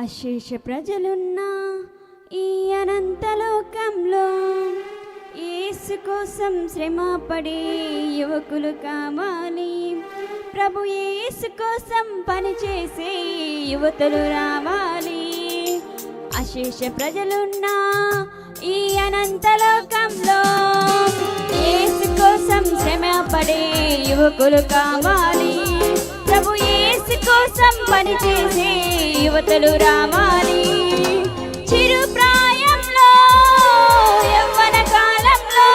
అశేష ప్రజలున్న ఈ అనంతలోకంలో యేసు కోసం శ్రమపడే యువకులు కావాలి. ప్రభు యేసు కోసం పనిచేసే యువతులు రావాలి. అశేష ప్రజలున్న ఈ అనంతలోకంలో యేసు కోసం శ్రమపడే యువకులు కావాలి. కోసం పనిచేసే యువతలు రావాలి. చిరు ప్రాయంలో యవ్వన కాలంలో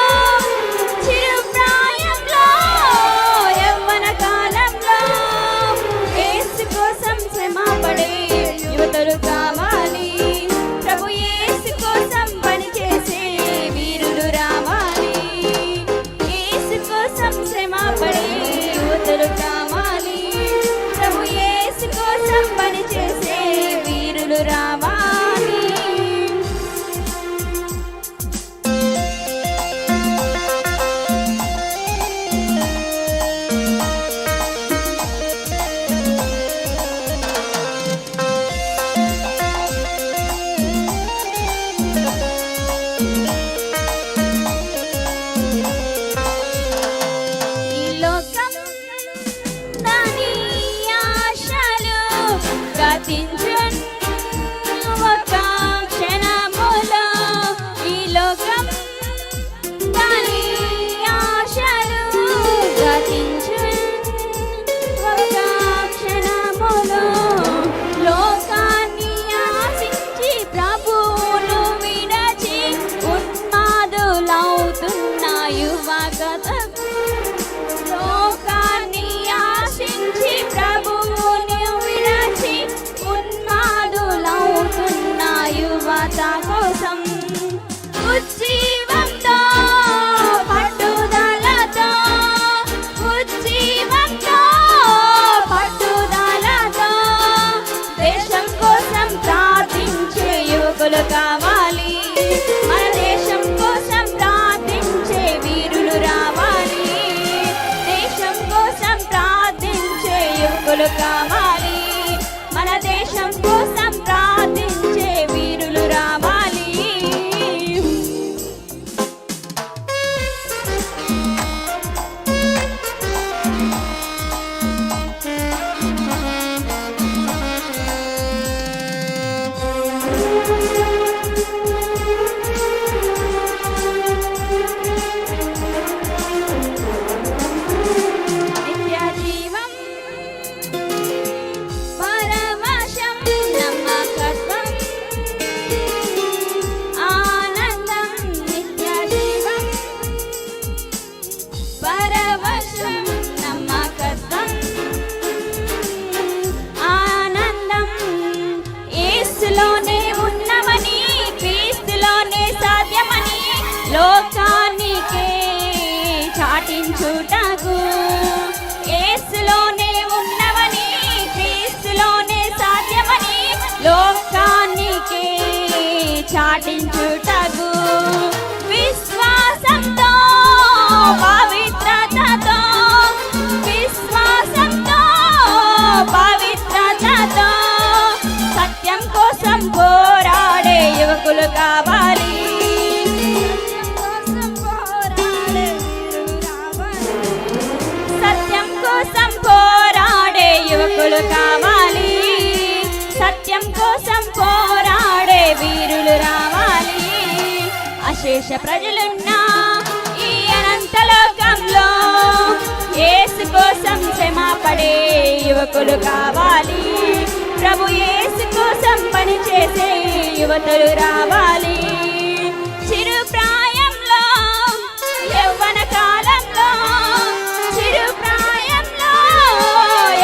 చిరు ప్రాయంలో యవ్వన కాలంలో యేసు కోసం శ్రమపడే యువతలు కావాలి. I've. అశేష ప్రజలున్న ఈ అనంతలోకంలో ఏసు కోసం శ్రమపడే యువకులు కావాలి. ప్రభు ఏసు కోసం పనిచేసే యువతులు రావాలి. చిరు ప్రాయంలో యవ్వన కాలంలో చిరు ప్రాయంలో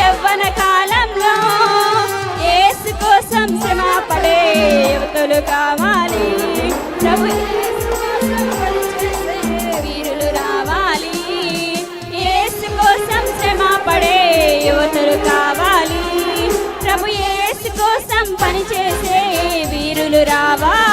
యవ్వన కాలంలో యేసు కోసం శ్రమపడే యువతులు కావాలి. ప్రభు కావాలి